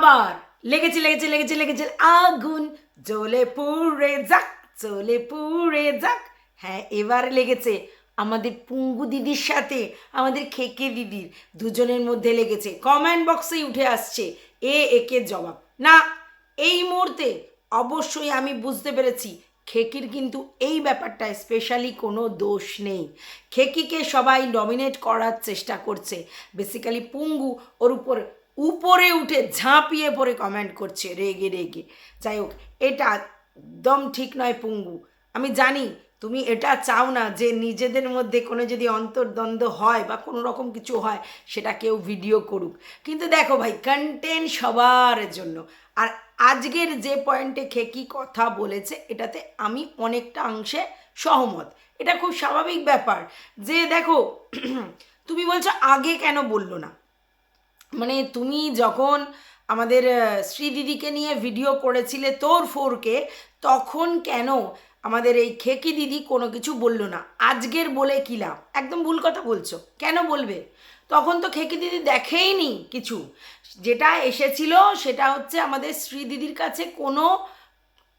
আবার লেগেছে লেগেছে লেগেছে লেগেছে। আগুন জ্বলে পুড়ে যাক, জ্বলে পুড়ে যাক। হ্যাঁ এবার লেগেছে আমাদের পুঙ্গু দিদির সাথে, আমাদের খেকে দিদির, দুজনের মধ্যে লেগেছে। কমেন্ট বক্সেই উঠে আসছে, এ একে জবাব। না, এই মুহূর্তে অবশ্যই আমি বুঝতে পেরেছি, খেকির কিন্তু এই ব্যাপারটায় স্পেশালি কোনো দোষ নেই। খেকিকে সবাই ডমিনেট করার চেষ্টা করছে। বেসিক্যালি পুঙ্গু ওর উপর উপরে উঠে ঝাঁপিয়ে পড়ে কমেন্ট করছে, রেগে রেগে। যাই হোক, এটা একদম ঠিক নয় পুঙ্গু। আমি জানি তুমি এটা চাও না যে নিজেদের মধ্যে কোনো যদি অন্তর্দ্বন্দ্ব হয় বা কোনো রকম কিছু হয়, সেটা কেউ ভিডিও করুক। কিন্তু দেখো ভাই কন্টেন্ট সবার জন্য। আর আজকের যে পয়েন্টে খে খেকি কথা বলেছে, এটাতে আমি অনেকটা অংশে সহমত। এটা খুব স্বাভাবিক ব্যাপার যে দেখো, তুমি বলছো আগে কেন বলল না? মানে তুমি যখন আমাদের শ্রীদিদিকে নিয়ে ভিডিও করেছিলে তোর ফোরকে, তখন কেন আমাদের এই খেকি দিদি কোনো কিছু বলল না? আজকের বলে কি লাভ? একদম ভুল কথা বলছো। কেন বলবে? তখন তো খেকি দিদি দেখেইনি কিছু। যেটা এসেছিল সেটা হচ্ছে আমাদের শ্রীদিদির কাছে কোনো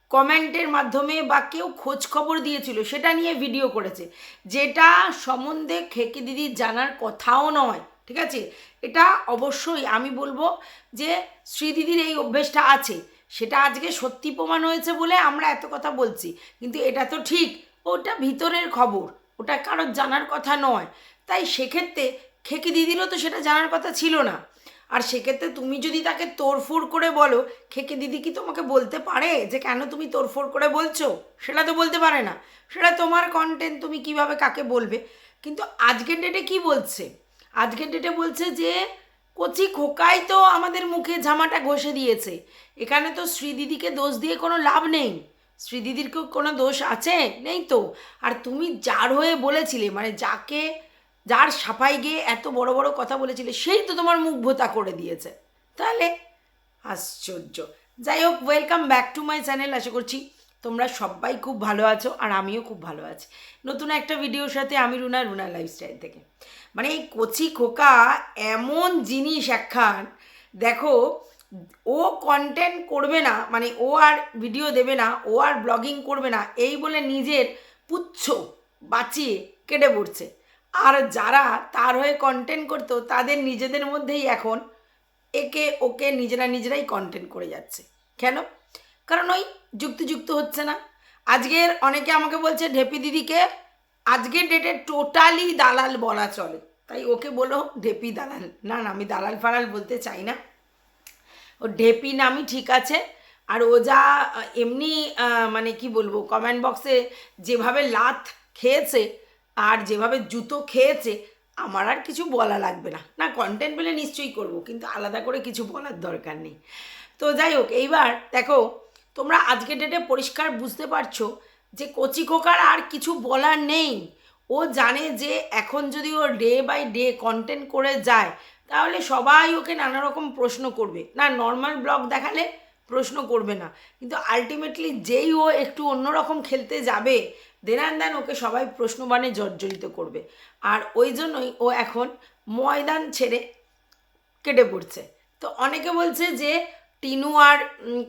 কমেন্টের মাধ্যমে বা কেউ খোঁজ খবর দিয়েছিল, সেটা নিয়ে ভিডিও করেছে। যেটা সম্বন্ধে খেকি দিদি জানার কথাও নয়। ঠিক আছে? এটা অবশ্যই আমি বলব যে শ্রীদিদির এই অভ্যেসটা আছে। সেটা আজকে সত্যি প্রমাণ হয়েছে বলে আমরা এত কথা বলছি। কিন্তু এটা তো ঠিক। ওটা ভিতরের খবর। ওটা কারোর জানার কথা নয়। তাই সেক্ষেত্রে খেকি দিদিরও তো সেটা জানার কথা ছিল না। আর সেক্ষেত্রে তুমি যদি তাকে তোড়ফোড় করে বলো, খেকে দিদি কি তোমাকে বলতে পারে যে কেন তুমি তোড়ফোড় করে বলছো? সেটা তো বলতে পারে না। সেটা তোমার কন্টেন্ট তুমি কীভাবে কাকে বলবে? কিন্তু আজকের ডেটে কি বলছে? আজকের ডেটে বলছে যে, কচি খোকাই তো আমাদের মুখে জামাটা ঘষে দিয়েছে। এখানে তো শ্রীদিদিকে দোষ দিয়ে কোনো লাভ নেই। শ্রীদিদির কোনো দোষ আছে? নেই তো। আর তুমি যার হয়ে বলেছিলে মানে যাকে, যার সাফাই গিয়ে এত বড় বড় কথা বলেছিলে, সেই তো তোমার মুখ ভোতা করে দিয়েছে। তাহলে আশ্চর্য। যাই হোক welcome back to my channel আশা করছি তোমরা সবাই খুব ভালো আছো আর আমিও খুব ভালো আছি। নতুন একটা ভিডিওর সাথে আমি রুনা রুনা লাইফস্টাইল থেকে। মানে এই কচি খোকা এমন জিনিস একখান, দেখো, ও কন্টেন্ট করবে না মানে ও আর ভিডিও দেবে না, ও আর ব্লগিং করবে না, এই বলে নিজের পুচ্ছ বাঁচিয়ে কেটে পড়ছে। আর যারা তার হয়ে কন্টেন্ট করতো, তাদের নিজেদের মধ্যেই এখন একে ওকে নিজেরা নিজেরাই কন্টেন্ট করে যাচ্ছে। কেন? কারণ ওই যুক্তিযুক্ত হচ্ছে না। আজকের অনেকে আমাকে বলছে, ঢেপি দিদিকে, আজকের ডেটে টোটালি দালাল বলা চলে। তাই ওকে বলো, ঢেপি দালাল। না না, আমি দালাল ফালাল বলতে চাই না। ও ঢেপি নামই ঠিক আছে। আর ও যা, এমনি মানে কি বলব কমেন্ট বক্সে যেভাবে লাথ খেয়েছে আর যেভাবে জুতো খেয়েছে, আমার আর কিছু বলা লাগবে না। না কন্টেন্ট পেলে নিশ্চয়ই করব, কিন্তু আলাদা করে কিছু বলার দরকার নেই। তো যাই হোক, এইবার দেখো তোমরা আজকে ডেটে পরিষ্কার বুঝতে পারছ যে কচি খোকার আর কিছু বলার নেই। ও জানে যে এখন যদি ও ডে বাই ডে কন্টেন্ট করে যায়, তাহলে সবাই ওকে নানা রকম প্রশ্ন করবে। না নর্মাল ব্লগ দেখালে প্রশ্ন করবে না। কিন্তু আলটিমেটলি যেই ও একটু অন্যরকম খেলতে যাবে দেন দেন ওকে সবাই প্রশ্নবাণে জর্জরিত করবে। আর ওই জন্যই ও এখন ময়দান ছেড়ে কেটে পড়ছে। তো অনেকে বলছে যে টিনু আর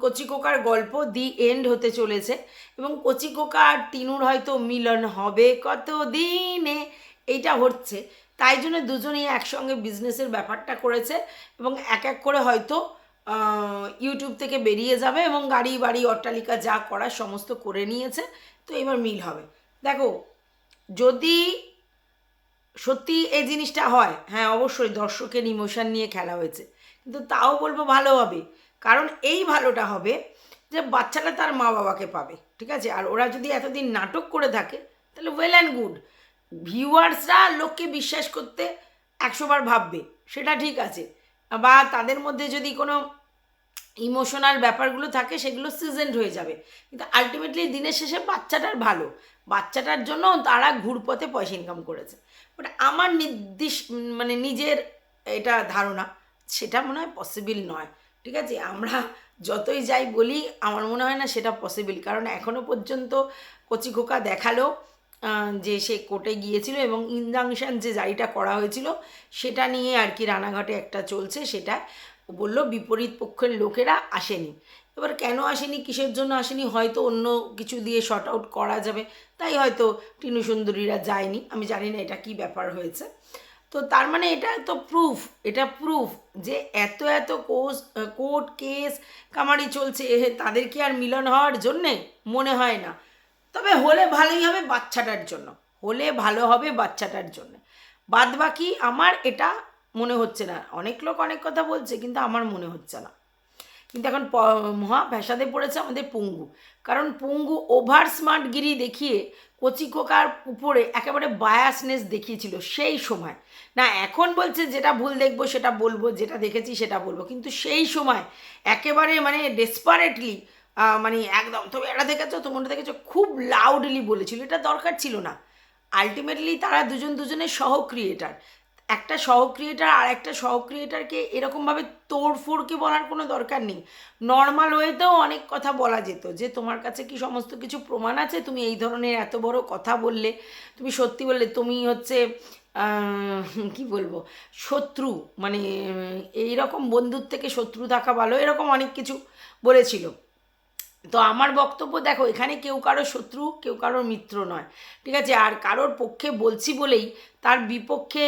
কচি কোকার গল্প দি এন্ড হতে চলেছে। এবং কচি কোকা আর টিনুর হয়তো মিলন হবে কত দিনে এইটা হচ্ছে। তাই জন্য দুজনেই একসঙ্গে বিজনেসের ব্যাপারটা করেছে এবং এক এক করে হয়তো ইউটিউব থেকে বেরিয়ে যাবে এবং গাড়ি, বাড়ি, অট্টালিকা যা করার সমস্ত করে নিয়েছে, তো এবার মিল হবে। দেখো, যদি সত্যি এই জিনিসটা হয় হ্যাঁ অবশ্যই দর্শকের ইমোশন নিয়ে খেলা হয়েছে। কিন্তু তাও বলব ভালো হবে কারণ এই ভালোটা হবে যে বাচ্চাটা তার মা বাবাকে পাবে, ঠিক আছে? আর ওরা যদি এতদিন নাটক করে থাকে, তাহলে ওয়েল অ্যান্ড গুড ভিউয়ার্সরা লোককে বিশ্বাস করতে একশোবার ভাববে, সেটা ঠিক আছে। বা তাদের মধ্যে যদি কোনো ইমোশনাল ব্যাপারগুলো থাকে, সেগুলো সিজেন্ড হয়ে যাবে। কিন্তু আলটিমেটলি দিনের শেষে বাচ্চাটার ভালো। বাচ্চাটার জন্য তারা ঘুরপথে পয়সা ইনকাম করেছে। বাট আমার নির্দিষ্ট মানে নিজের এটা ধারণা, সেটা মনে হয় পসিবল নয়। ঠিক আছে? আমরা যতই যাই বলি, আমার মনে হয় না সেটা পসিবল কারণ এখনও পর্যন্ত কচি খোকা দেখাল যে সে কোর্টে গিয়েছিল এবং ইনজাংশন যে জারিটা করা হয়েছিল, সেটা নিয়ে আর কি রানাঘাটে একটা চলছে, সেটা বলল বিপরীত পক্ষের লোকেরা আসেনি। এবার কেন আসেনি, কিসের জন্য আসেনি, হয়তো অন্য কিছু দিয়ে শর্ট আউট করা যাবে, তাই হয়তো টিনু সুন্দরীরা যায়নি, আমি জানি না এটা কি ব্যাপার হয়েছে। তো তার মানে এটা তো প্রুফ এটা প্রুফ যে এত এত কোর্স কোর্ট কেস, কামারি চলছে তাদের কি আর মিলন হওয়ার জন্যে? মনে হয় না। তবে হলে ভালোই হবে বাচ্চাটার জন্য, হলে ভালো হবে বাচ্চাটার জন্য। বাদ বাকি আমার এটা মনে হচ্ছে না। অনেক লোক অনেক কথা বলছে, কিন্তু আমার মনে হচ্ছে না। কিন্তু এখন মহা ফ্যাসাদে পড়েছে আমাদের পঙ্গু। কারণ পঙ্গু ওভার স্মার্ট গিরি দেখিয়ে কচি কোকার উপরে একেবারে বায়াসনেস দেখিয়েছিল সেই সময়। না, এখন বলছে যেটা ভুল দেখব সেটা বলব, যেটা দেখেছি সেটা বলব। কিন্তু সেই সময় একেবারে মানে ডেসপারেটলি মানে একদম তুমি এটা দেখেছ তোমরা দেখেছ, খুব লাউডলি বলেছিল। এটা দরকার ছিল না। আলটিমেটলি তারা দুজন দুজনের সহ ক্রিয়েটার একটা সহ ক্রিয়েটার আর একটা সহ ক্রিয়েটারকে এরকমভাবে তোড়ফোড়কে বলার কোনো দরকার নেই। নর্মাল ওয়েতেও অনেক কথা বলা যেত যে, তোমার কাছে কি সমস্ত কিছু প্রমাণ আছে? তুমি এই ধরনের এত বড় কথা বললে, তুমি সত্যি বললে, তুমি হচ্ছে কি বলব, শত্রু। মানে এই রকম বন্ধুর থেকে শত্রু থাকা ভালো, এরকম অনেক কিছু বলেছিল। তো আমার বক্তব্য, দেখো, এখানে কেউ কারও শত্রু, কেউ কারোর মিত্র নয়, ঠিক আছে? আর কারোর পক্ষে বলছি বলেই তার বিপক্ষে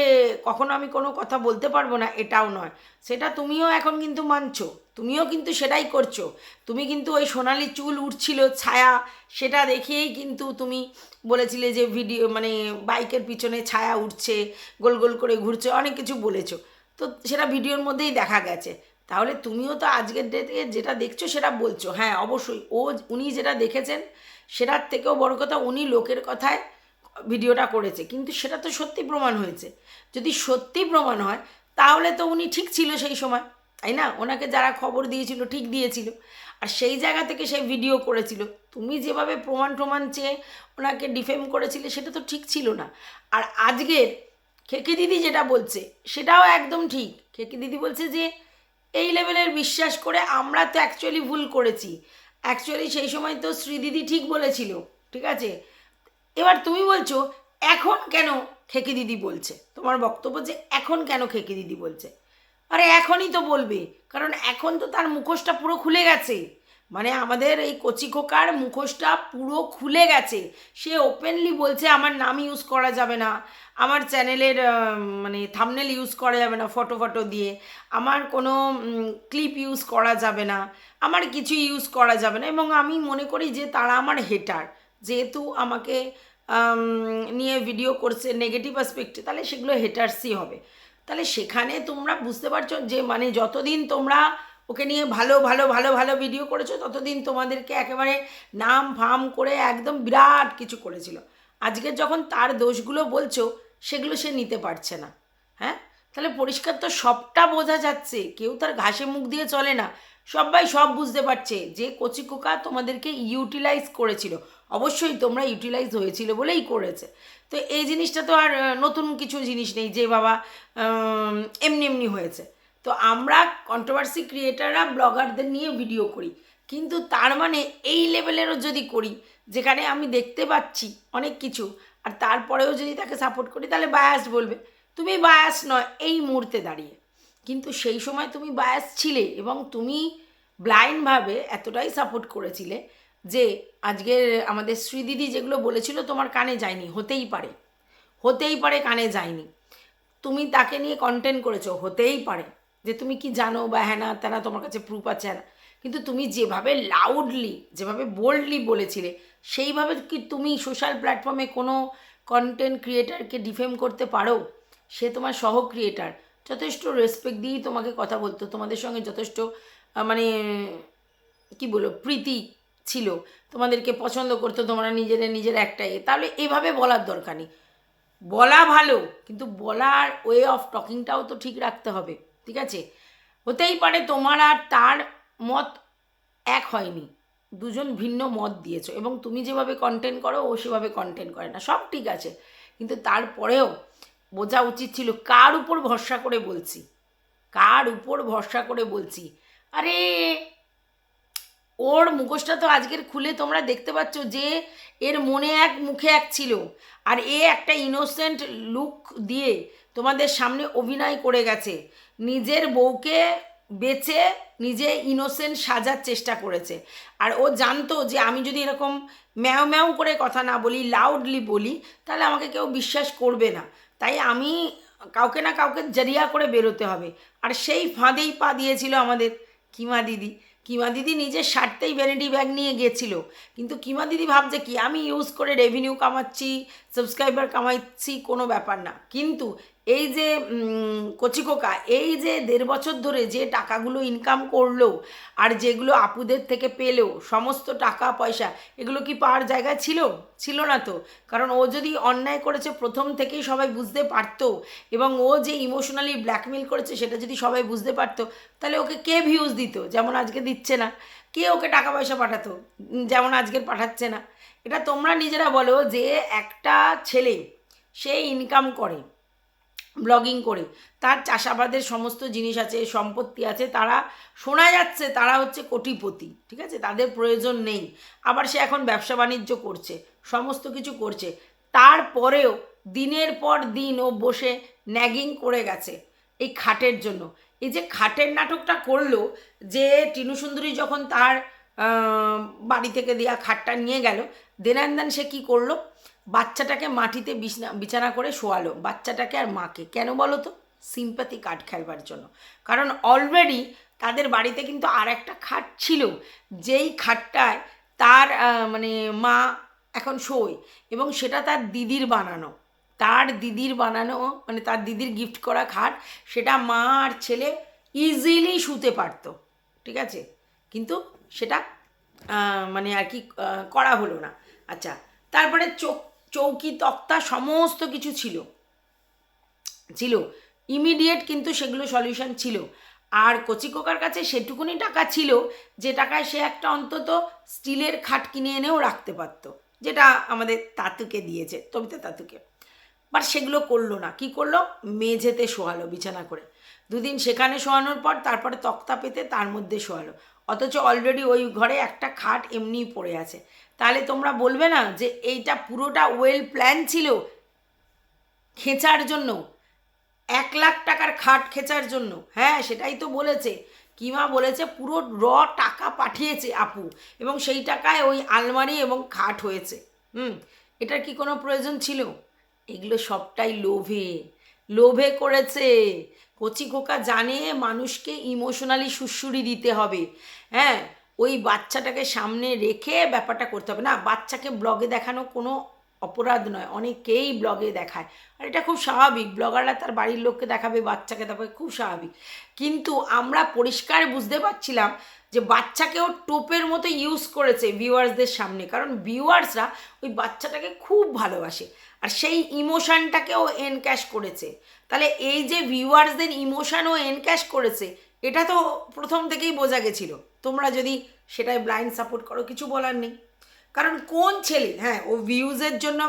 কখনো আমি কোনো কথা বলতে পারব না, এটাও নয়। সেটা তুমিও এখন কিন্তু মানছো, তুমিও কিন্তু সেটাই করছ। তুমি কিন্তু ওই সোনালি চুল উঠছিল ছায়া, সেটা দেখেই কিন্তু তুমি বলেছিলে যে ভিডিও মানে বাইকের পিছনে ছায়া উঠছে গোল গোল করে ঘুরছে, অনেক কিছু বলেছ। তো সেটা ভিডিওর মধ্যেই দেখা গেছে। তাহলে তুমিও তো আজকের ডেটে যেটা দেখছ সেটা বলছো। হ্যাঁ অবশ্যই। ও উনি যেটা দেখেছেন, সেটার থেকেও বড় কথা উনি লোকের কথায় ভিডিওটা করেছে। কিন্তু সেটা তো সত্যি প্রমাণ হয়েছে। যদি সত্যি প্রমাণ হয়, তাহলে তো উনি ঠিক ছিল সেই সময়, তাই না? ওনাকে যারা খবর দিয়েছিল, ঠিক দিয়েছিল। আর সেই জায়গা থেকে সে ভিডিও করেছিল। তুমি যেভাবে প্রমাণ প্রমাণ চেয়ে ওনাকে ডিফেম করেছিলে, সেটা তো ঠিক ছিল না। আর আজকের খেকি দিদি যেটা বলছে, সেটাও একদম ঠিক। খেকি দিদি বলছে যে এই লেভেলের বিশ্বাস করে আমরা তো অ্যাকচুয়ালি ভুল করেছি। অ্যাকচুয়ালি সেই সময় তো শ্রীদিদি ঠিক বলেছিল, ঠিক আছে? এবার তুমি বলছো, এখন কেন খেকি দিদি বলছে? তোমার বক্তব্য যে এখন কেন খেকি দিদি বলছে? আরে এখনই তো বলবে, কারণ এখন তো তার মুখোশটা পুরো খুলে গেছে। মানে আমাদের এই কচি খোকার মুখোশটা পুরো খুলে গেছে। সে ওপেনলি বলছে, আমার নাম ইউজ করা যাবে না। আমার চ্যানেলের মানে থামনেল ইউজ করা যাবে না ফটো ফটো দিয়ে। আমার কোনো ক্লিপ ইউজ করা যাবে না। আমার কিছু ইউজ করা যাবে না। এবং আমি মনে করি যে তারা আমার হেটার যেহেতু আমাকে নিয়ে ভিডিও করছে নেগেটিভ অ্যাসপেক্টে তাহলে সেগুলো হেটার্সই হবে। তাহলে সেখানে তোমরা বুঝতে পারছ যে মানে যতদিন তোমরা ওকে নিয়ে ভালো ভালো ভালো ভালো ভিডিও করেছ, ততদিন তোমাদেরকে একেবারে নাম, ফাম করে একদম বিরাট কিছু করেছিল। আজকে যখন তার দোষগুলো বলছো, সেগুলো সে নিতে পারছে না। হ্যাঁ? তাহলে পরিষ্কার তো সবটা বোঝা যাচ্ছে। কেউ তার ঘাসে মুখ দিয়ে চলে না। সবাই সব বুঝতে পারছে। যে কচি কোকা তোমাদেরকে ইউটিলাইজ করেছিল। অবশ্যই তোমরা ইউটিলাইজ হয়েছিল বলেই করেছে। তো এই জিনিসটা তো আর নতুন কিছু জিনিস নেই যে বাবা এমনি এমনি হয়েছে। তো আমরা কন্ট্রোভার্সি ক্রিয়েটাররা ব্লগারদের নিয়ে ভিডিও করি। কিন্তু তার মানে এই লেভেলেরও যদি করি, যেখানে আমি দেখতে পাচ্ছি অনেক কিছু, আর তারপরেও যদি তাকে সাপোর্ট করি, তাহলে বায়াস বলবে। তুমি বায়াস নয়, এই মুহূর্তে দাঁড়িয়ে। কিন্তু সেই সময় তুমি বায়াস ছিলে এবং তুমি ব্লাইন্ডভাবে এতটাই সাপোর্ট করেছিলে যে আজকের আমাদের শ্রীদিদি যেগুলো বলেছিল, তোমার কানে যায়নি, হতেই পারে। হতেই পারে কানে যায়নি। তুমি তাকে নিয়ে কন্টেন্ট করেছ, হতেই পারে। যে তুমি কি জানো বা হ্যাঁ না তেনা তোমার কাছে প্রুফ আছে না। কিন্তু তুমি যেভাবে লাউডলি যেভাবে বোল্ডলি বলেছিলে, সেইভাবে কি তুমি সোশ্যাল প্ল্যাটফর্মে কোনো কন্টেন্ট ক্রিয়েটারকে ডিফেম করতে পারো? সে তোমার সহ ক্রিয়েটার যথেষ্ট রেসপেক্ট দিয়েই তোমাকে কথা বলতো। তোমাদের সঙ্গে যথেষ্ট মানে কি বলব, প্রীতি ছিল। তোমাদেরকে পছন্দ করতো, তোমরা নিজেরা নিজের একটাই। তাহলে এভাবে বলার দরকার নেই। বলা ভালো, কিন্তু বলার ওয়ে অফ টকিংটাও তো ঠিক রাখতে হবে। ঠিক আছে? হতেই পারে তোমার আর তার মত এক হয়নি। দুজন ভিন্ন মত দিয়েছ এবং তুমি যেভাবে কন্টেন্ট করো, ও সেভাবে কন্টেন্ট করে না। সব ঠিক আছে। কিন্তু তারপরেও বোঝা উচিত ছিল কার উপর ভরসা করে বলছি। কার উপর ভরসা করে বলছি। আরে, ওর মুখোশটা তো আজকের খুলে তোমরা দেখতে পাচ্ছ যে এর মনে এক মুখে এক ছিল। আর এ একটা ইনোসেন্ট লুক দিয়ে তোমাদের সামনে অভিনয় করে গেছে। নিজের বউকে বেচে নিজে ইনোসেন্ট সাজার চেষ্টা করেছে। আর ও জানতো যে আমি যদি এরকম ম্যাও ম্যাও করে কথা না বলি লাউডলি বলি, তাহলে আমাকে কেউ বিশ্বাস করবে না। তাই আমি কাউকে না কাউকে জরিয়া করে বেরোতে হবে। আর সেই ফাঁদেই পা দিয়েছিল আমাদের কিমা দিদি। কিমা দিদি নিজের স্বার্থেই ভ্যানিটি ব্যাগ নিয়ে গেছিল। কিন্তু কিমা দিদি ভাবছে কি, আমি ইউজ করে রেভিনিউ কামাচ্ছি সাবস্ক্রাইবার কামাচ্ছি, কোনো ব্যাপার না। কিন্তু এই যে কচিকোকা এই যে দেড় বছর ধরে যে টাকাগুলো ইনকাম করল আর যেগুলো আপুদের থেকে পেলেও সমস্ত টাকা পয়সা, এগুলো কি পাওয়ার জায়গা ছিল? ছিল না তো। কারণ ও যদি অন্যায় করেছে, প্রথম থেকেই সবাই বুঝতে পারতো এবং ও যে ইমোশনালি ব্ল্যাকমেল করেছে, সেটা যদি সবাই বুঝতে পারতো, তাহলে ওকে কে ভিউজ দিত? যেমন আজকে দিচ্ছে না। কে ওকে টাকা পয়সা পাঠাতো? যেমন আজকের পাঠাচ্ছে না। এটা তোমরা নিজেরা বলো যে একটা ছেলে, সে ইনকাম করে। ব্লগিং করে। তার চাষাবাদের সমস্ত জিনিস আছে, সম্পত্তি আছে, তারা শোনা যাচ্ছে তারা হচ্ছে কোটিপতি, ঠিক আছে? তাদের প্রয়োজন নেই। আবার সে এখন ব্যবসা বাণিজ্য করছে, সমস্ত কিছু করছে। তারপরেও দিনের পর দিন ও বসে ন্যাগিং করে গেছে এই খাটের জন্য। এই যে খাটের নাটকটা করল, যে টিনু সুন্দরী যখন তার বাড়ি থেকে দেওয়া খাটটা নিয়ে গেল দেনান দেন সে কী করল? বাচ্চাটাকে মাটিতে বিছনা করে শোয়ালো। বাচ্চাটাকে আর মাকে। কেন বলো তো? সিম্পাতি কার্ড খেলবার জন্য। কারণ অলরেডি তাদের বাড়িতে কিন্তু আর একটা খাট ছিল। যেই খাটটায় তার মানে মা এখন শোয় এবং সেটা তার দিদির বানানো। তার দিদির বানানো মানে তার দিদির গিফট করা খাট, সেটা মা আর ছেলে ইজিলি শুতে পারতো। ঠিক আছে? কিন্তু সেটা মানে আর কি করা হলো না। আচ্ছা তারপরে চোখ চৌকি তক্তা সমস্ত কিছু ছিল। ছিল। ইমিডিয়েট কিন্তু সেগুলো সলিউশন ছিল। আর কচিকোকার কাছে সেটুকুনি টাকা ছিল, যে টাকায় সে একটা অন্তত স্টিলের খাট কিনে এনেও রাখতে পারতো, যেটা আমাদের তাতুকে দিয়েছে, তবিতা তাতুকে। বাট সেগুলো করল না। কি করল? মেঝেতে শোয়ালো, বিছানা করে। দুদিন সেখানে শোয়ানোর পর তারপরে তক্তা পেতে তার মধ্যে শোয়ালো। অথচ অলরেডি ওই ঘরে একটা খাট এমনিই পড়ে আছে। তাহলে তোমরা বলবে না যে এইটা পুরোটা ওয়েল প্ল্যান ছিল খেঁচার জন্য, এক লাখ টাকার খাট খেচার জন্য। হ্যাঁ সেটাই তো বলেছে। কিমা বলেছে, পুরো র টাকা পাঠিয়েছে আপু এবং সেই টাকায় ওই আলমারি এবং খাট হয়েছে। হুম, এটার কি কোনো প্রয়োজন ছিল? এগুলো সবটাই লোভে। লোভে করেছে। কচি খোকা জানে মানুষকে ইমোশনালি সুশ্রুরি দিতে হবে। হ্যাঁ ওই বাচ্চাটাকে সামনে রেখে ব্যাপারটা করতে হবে। না, বাচ্চাকে ব্লগে দেখানো কোনো অপরাধ নয়। অনেকেই ব্লগে দেখায়। আর এটা খুব স্বাভাবিক। ব্লগাররা তার বাড়ির লোককে দেখাবে, বাচ্চাকে দেখাবে, খুব স্বাভাবিক। কিন্তু আমরা পরিষ্কার বুঝতে পারছিলাম যে বাচ্চাকেও টোপের মতো ইউজ করেছে ভিউয়ার্সদের সামনে। কারণ ভিউয়ার্সরা ওই বাচ্চাটাকে খুব ভালোবাসে। আর সেই ইমোশনটাকেও এনক্যাশ করেছে। তাহলে এই যে ভিউয়ার্সদের ইমোশনও এনক্যাশ করেছে, এটা তো প্রথম থেকেই বোঝা গেছিল। তোমরা যদি সেটাই ব্লাইন্ড সাপোর্ট করো, কিছু বলার নেই। কারণ কোন ছেলে হ্যাঁ ও ভিউজের জন্য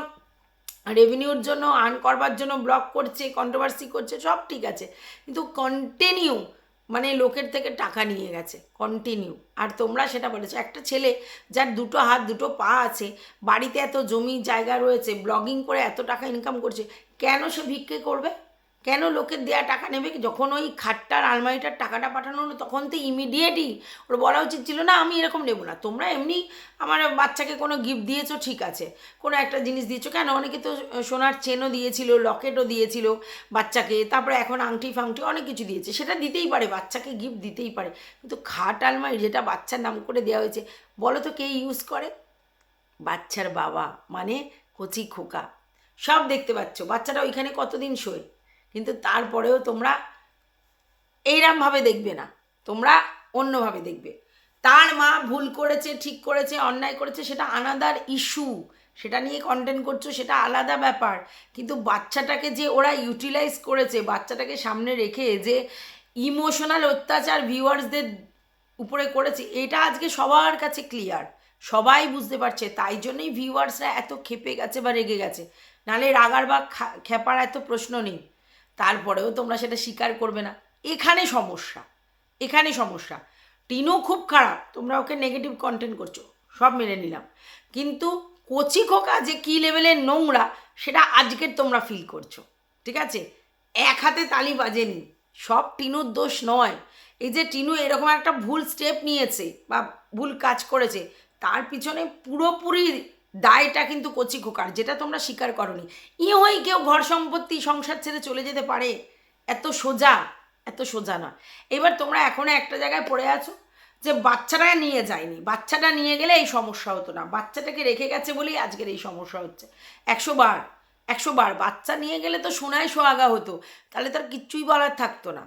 রেভিনিউর জন্য আর্ন করবার জন্য ব্লগ করছে কন্ট্রোভার্সি করছে, সব ঠিক আছে। কিন্তু কন্টিনিউ মানে লোকের থেকে টাকা নিয়ে গেছে কন্টিনিউ আর তোমরা সেটা বলেছ, একটা ছেলে যার দুটো হাত, দুটো পা আছে, বাড়িতে এত জমি জায়গা রয়েছে ব্লগিং করে এত টাকা ইনকাম করছে, কেন সে ভিক্ষে করবে? কেন লোকের দেয়া টাকা নেবে যখন ওই খাটটার, আলমারিটার টাকাটা পাঠানো হলো, তখন তো ইমিডিয়েটই ওর বলা উচিত ছিল, না, আমি এরকম নেব না। তোমরা এমনি আমার বাচ্চাকে কোনো গিফট দিয়েছ, ঠিক আছে। কোনো একটা জিনিস দিয়েছ, কেন? অনেকে তো সোনার চেনও দিয়েছিল লকেটও দিয়েছিল বাচ্চাকে, তারপরে এখন আংটি ফাংটি অনেক কিছু দিয়েছে। সেটা দিতেই পারে, বাচ্চাকে গিফট দিতেই পারে। কিন্তু খাট, আলমারি, যেটা বাচ্চার নাম করে দেওয়া হয়েছে, বলো তো কে ইউজ করে? বাচ্চার বাবা মানে কচি খোকা। সব দেখতে পাচ্ছ। বাচ্চাটা ওইখানে কতদিন শোয়? কিন্তু তারপরেও তোমরা এইরমভাবে দেখবে না। তোমরা অন্যভাবে দেখবে। তার মা ভুল করেছে, ঠিক করেছে, অন্যায় করেছে, সেটা আনাদার ইস্যু সেটা নিয়ে কন্টেন্ট করছ, সেটা আলাদা ব্যাপার। কিন্তু বাচ্চাটাকে যে ওরা ইউটিলাইজ করেছে, বাচ্চাটাকে সামনে রেখে যে ইমোশনাল অত্যাচার ভিউয়ার্সদের উপরে করেছে, এটা আজকে সবার কাছে ক্লিয়ার সবাই বুঝতে পারছে, তাই জন্যই ভিউয়ার্সরা এত খেপে গেছে বা রেগে গেছে। নালে রাগার বা খা- খেপার এত প্রশ্ন নেই। তারপরেও তোমরা সেটা স্বীকার করবে না। এখানে সমস্যা এখানে সমস্যা। টিনু খুব খারাপ, তোমরা ওকে নেগেটিভ কন্টেন্ট করছ, সব মেনে নিলাম। কিন্তু কচি খোকা যে কী লেভেলের নোংরা, সেটা আজকের তোমরা ফিল করছ, ঠিক আছে? এক হাতে তালি বাজেনি, সব টিনুর দোষ নয়। এই যে টিনু এরকম একটা ভুল স্টেপ নিয়েছে বা ভুল কাজ করেছে, তার পিছনে পুরোপুরি দায়টা কিন্তু কচি খোকার, যেটা তোমরা স্বীকার করনি। ই হয়ে কেউ ঘর সম্পত্তি, সংসার ছেড়ে চলে যেতে পারে, এত সোজা এত সোজা না এবার তোমরা এখনও একটা জায়গায় পড়ে আছো যে বাচ্চাটা নিয়ে যায়নি। বাচ্চাটা নিয়ে গেলে এই সমস্যা হতো না। বাচ্চাটাকে রেখে গেছে বলেই আজকের এই সমস্যা হচ্ছে। একশো বার একশো বার বাচ্চা নিয়ে গেলে তো সোনায় সোহাগা হতো, তাহলে তার কিচ্ছুই বলার থাকতো না।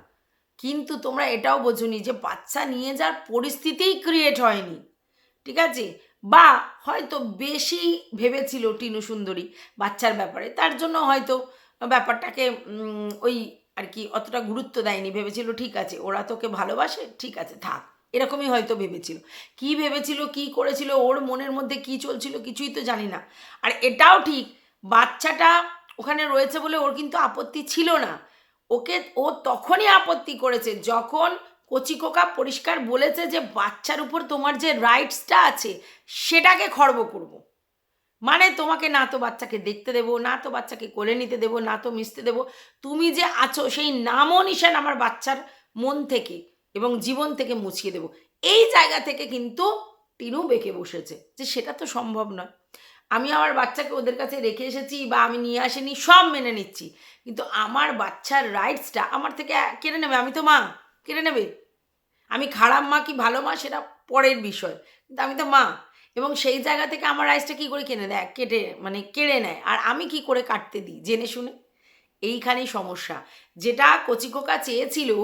কিন্তু তোমরা এটাও বোঝোনি যে বাচ্চা নিয়ে যাওয়ার পরিস্থিতিই ক্রিয়েট হয়নি। ঠিক আছে? বা হয়তো বেশি ভেবেছিল টিনু সুন্দরী বাচ্চার ব্যাপারে, তার জন্য হয়তো ব্যাপারটাকে ওই আর কি অতটা গুরুত্ব দেয়নি, ভেবেছিল ঠিক আছে, ওরা তোকে ভালোবাসে, ঠিক আছে, থাক। এরকমই হয়তো ভেবেছিল। কি ভেবেছিল, কি করেছিল, ওর মনের মধ্যে কি চলছিল কিছুই তো জানি না। আর এটাও ঠিক, বাচ্চাটা ওখানে রয়েছে বলে ওর কিন্তু আপত্তি ছিল না। ওকে, ও তখনই আপত্তি করেছে যখন কচিকোকা পরিষ্কার বলেছে যে বাচ্চার উপর তোমার যে রাইটসটা আছে, সেটাকে খর্ব করব। মানে তোমাকে না তো বাচ্চাকে দেখতে দেবো, না তো বাচ্চাকে কোলে নিতে দেবো, না তো মিশতে দেবো। তুমি যে আছো, সেই নামও নিশান আমার বাচ্চার মন থেকে এবং জীবন থেকে মুছিয়ে দেবো। এই জায়গা থেকে কিন্তু টিনু বেঁকে বসেছে যে সেটা তো সম্ভব নয়। আমি আমার বাচ্চাকে ওদের কাছে রেখে এসেছি বা আমি নিয়ে আসিনি, সব মেনে নিচ্ছি। কিন্তু আমার বাচ্চার রাইটসটা আমার থেকে কেড়ে নেবে? আমি তো মা। কেড়ে নেবে? আমি খারাপ মা কি ভালো মা? সেটা পরের বিষয়। কিন্তু আমি তো মা। এবং সেই জায়গা থেকে আমার রাইসটা কী করে কিনে দেয় কেটে মানে কেড়ে নেয়। আর আমি কি করে কাটতে দিই? জেনে শুনে। এইখানেই সমস্যা। যেটা কচিকোকা চেয়েছিল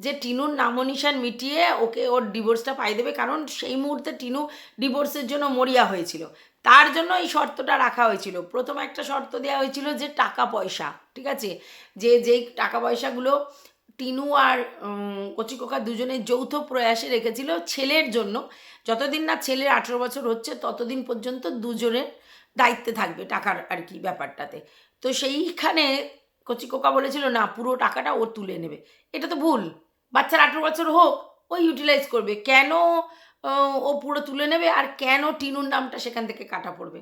যে টিনুর নামনিশান মিটিয়ে ওকে ওর ডিভোর্সটা পাই দেবে। কারণ সেই মুহূর্তে টিনু ডিভোর্সের জন্য মরিয়া হয়েছিল। তার জন্য এই শর্তটা রাখা হয়েছিল। প্রথম একটা শর্ত দেওয়া হয়েছিল যে টাকা পয়সা। ঠিক আছে? যে, যেই টাকা পয়সাগুলো টিনু আর উম, কচিকোকা দুজনের যৌথ প্রয়াসে রেখেছিল ছেলের জন্য। যতদিন না ছেলের আঠেরো বছর হচ্ছে ততদিন পর্যন্ত দুজনের দায়িত্বে থাকবে টাকার আর কি ব্যাপারটাতে। তো সেইখানে কচিকোকা বলেছিল না পুরো টাকাটা ও তুলে নেবে। এটা তো ভুল। বাচ্চার আঠেরো বছর হোক ও ইউটিলাইজ করবে। কেন ও পুরো তুলে নেবে আর কেন টিনুর নামটা সেখান থেকে কাটা পড়বে?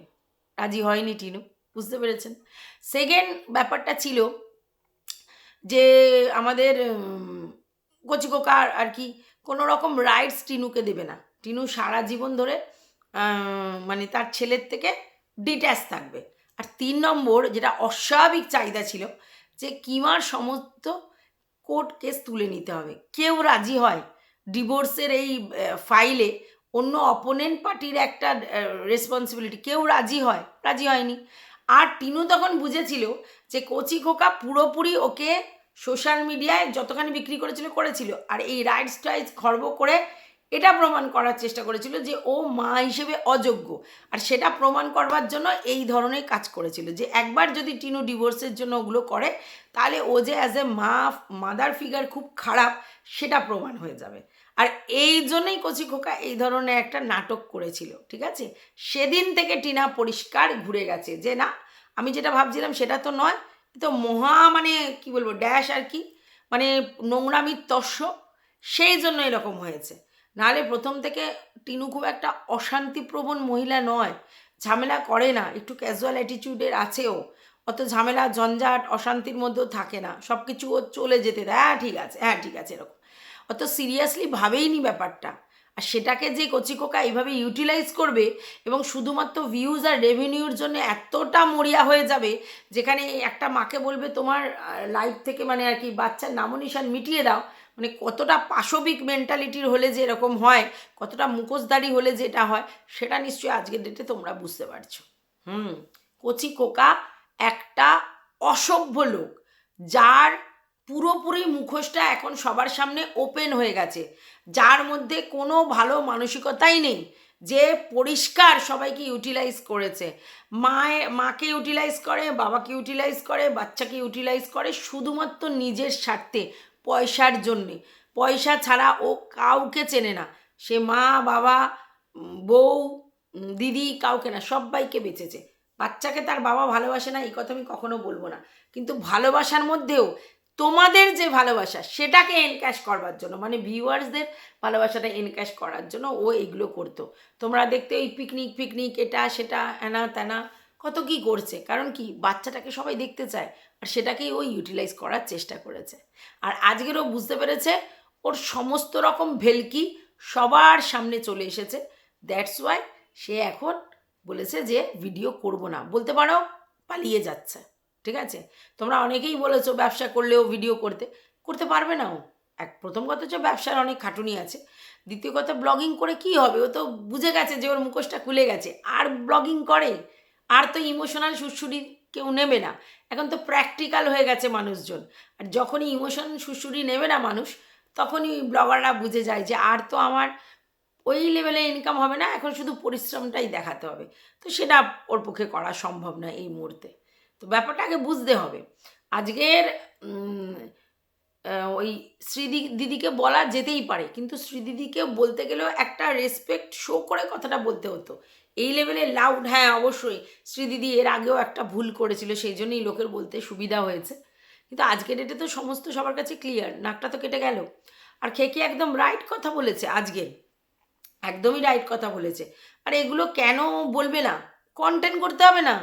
রাজি হয়নি টিনু বুঝতে পেরেছেন? সেকেন্ড ব্যাপারটা ছিল যে আমাদের কচিকোকার আর কি, কোনো রকম রাইটস টিনুকে দেবে না। টিনু সারা জীবন ধরে মানে তার ছেলের থেকে ডিট্যাচ থাকবে। আর তিন নম্বর, যেটা অস্বাভাবিক চাহিদা ছিল, যে কিমার সমস্ত কোর্ট কেস তুলে নিতে হবে। কেউ রাজি হয় ডিভোর্সের এই ফাইলে অন্য অপোনেন্ট পার্টির একটা রেসপন্সিবিলিটি কেউ রাজি হয়, রাজি হয়নি। আর টিনু তখন বুঝেছিল যে কচি খোকা পুরোপুরি ওকে সোশ্যাল মিডিয়ায় যতখানি বিক্রি করেছিল করেছিল। আর এই রাইটস টাইটস খর্ব করে এটা প্রমাণ করার চেষ্টা করেছিল যে ও মা হিসেবে অযোগ্য। আর সেটা প্রমাণ করবার জন্য এই ধরনের কাজ করেছিল যে একবার যদি টিনু ডিভোর্সের জন্য ওগুলো করে, তাহলে ও যে অ্যাজ এ মা মাদার ফিগার খুব খারাপ, সেটা প্রমাণ হয়ে যাবে। আর এই জন্যই কচি খোকা এই ধরনের একটা নাটক করেছিল, ঠিক আছে? সেদিন থেকে টিনা পরিষ্কার ঘুরে গেছে যে না, আমি যেটা ভাবছিলাম সেটা তো নয় তো মহা মানে কি বলব ড্যাশ আর কি মানে নোংরামির তস্য, সেই জন্য এরকম হয়েছে। নাহলে প্রথম থেকে টিনু খুব একটা অশান্তিপ্রবণ মহিলা নয়, ঝামেলা করে না, একটু ক্যাজুয়াল অ্যাটিটিউডের আছেও। অত ঝামেলা, ঝঞ্ঝাট, অশান্তির মধ্যেও থাকে না সব কিছু ও চলে যেতে দেয়। হ্যাঁ ঠিক আছে হ্যাঁ ঠিক আছে, এরকম। অত সিরিয়াসলি ভাবেইনি ব্যাপারটা। আর সেটাকে যে কচিকোকা এইভাবে ইউটিলাইজ করবে এবং শুধুমাত্র ভিউজ আর রেভিনিউর জন্য এতটা মরিয়া হয়ে যাবে, যেখানে একটা মাকে বলবে তোমার লাইফ থেকে মানে আর কি বাচ্চার নামনিশান মিটিয়ে দাও মানে কতটা পাশবিক মেন্টালিটির হলে যে এরকম হয়, কতটা মুখোশধারী হলে যেটা হয়, সেটা নিশ্চয়ই আজকের ডেটে তোমরা বুঝতে পারছ। হুম কচি কোকা একটা অসভ্য লোক, যার পুরোপুরি মুখোশটা এখন সবার সামনে ওপেন হয়ে গেছে। যার মধ্যে কোনো ভালো মানসিকতাই নেই, যে পরিষ্কার সবাইকে ইউটিলাইজ করেছে। মায়ে, মাকে ইউটিলাইজ করে, বাবাকে ইউটিলাইজ করে, বাচ্চাকে ইউটিলাইজ করে শুধুমাত্র নিজের স্বার্থে, পয়সার জন্যে। পয়সা ছাড়া ও কাউকে চেনে না। সে মা, বাবা, বউ, দিদি কাউকে না সবাইকে বেঁচেছে। বাচ্চাকে তার বাবা ভালোবাসে না, এই কথা আমি কখনো বলব না। কিন্তু ভালোবাসার মধ্যেও তোমাদের যে ভালোবাসা, সেটাকে এনক্যাশ করবার জন্য মানে ভিউয়ার্সদের ভালোবাসাটা এনক্যাশ করার জন্য ও এগুলো করতো। তোমরা দেখতে ওই পিকনিক পিকনিক এটা, সেটা এনা তেনা কত কি করছে? কারণ কি, বাচ্চাটাকে সবাই দেখতে চায়, আর সেটাকেই ও ইউটিলাইজ করার চেষ্টা করেছে। আর আজকের ও বুঝতে পেরেছে, ওর সমস্ত রকম ভেলকি সবার সামনে চলে এসেছে। দ্যাটস ওয়াই সে এখন বলেছে যে, ভিডিও করব না। বলতে পারো, পালিয়ে যাচ্ছে। ঠিক আছে? তোমরা অনেকেই বলেছ ব্যবসা করলেও ভিডিও করতে। করতে পারবে না ও। এক, প্রথম কথা হচ্ছে ব্যবসার অনেক খাটুনি আছে। দ্বিতীয় কথা ব্লগিং করে কি হবে? ও তো বুঝে গেছে যে ওর মুখোশটা খুলে গেছে। আর ব্লগিং করে? আর তো ইমোশনাল সুরসুরি কেউ নেবে না। এখন তো প্র্যাকটিক্যাল হয়ে গেছে মানুষজন। আর যখনই ইমোশন সুরসুরি নেবে না মানুষ, তখনই ব্লগাররা বুঝে যায় যে আর তো আমার ওই লেভেলে ইনকাম হবে না। এখন শুধু পরিশ্রমটাই দেখাতে হবে। তো সেটা ওর পক্ষে করা সম্ভব না এই মুহূর্তে। তো ব্যাপারটা আগে বুঝতে হবে। আজকের ওই শ্রীদি, দিদিকে বলা যেতেই পারে, কিন্তু শ্রীদিদিকে বলতে গেলেও একটা রেসপেক্ট শো করে কথাটা বলতে হতো। এই লেভেলে লাউড হ্যাঁ অবশ্যই, শ্রীদিদি এর আগেও একটা ভুল করেছিল, সেই জন্যই লোকের বলতে সুবিধা হয়েছে। কিন্তু আজকের ডেটে তো সমস্ত সবার কাছে ক্লিয়ার নাকটা তো কেটে গেল। আর খেকে একদম রাইট কথা বলেছে আজকে? একদমই রাইট কথা বলেছে। আর এগুলো কেন বলবে না? কন্টেন্ট করতে হবে না।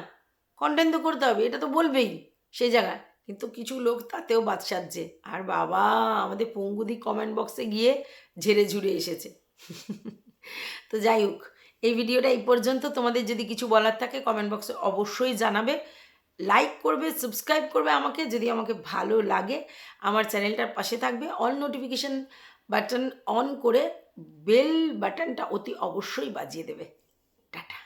কন্টেন্ট তো করতে হবে, এটা তো বলবেই সেই জায়গায়। কিন্তু কিছু লোক তাতেও বাদ সাজছে আর বাবা, আমাদের পঙ্গুদি কমেন্ট বক্সে গিয়ে ঝেড়ে ঝুড়ে এসেছে। তো যাই হোক, এই ভিডিওটা এই পর্যন্ত। তোমাদের যদি কিছু বলার থাকে কমেন্ট বক্সে অবশ্যই জানাবে। লাইক করবে সাবস্ক্রাইব করবে আমাকে যদি আমাকে ভালো লাগে। আমার চ্যানেলটার পাশে থাকবে। অল নোটিফিকেশান বাটন অন করে বেল বাটনটা অতি অবশ্যই বাজিয়ে দেবে। টাটা।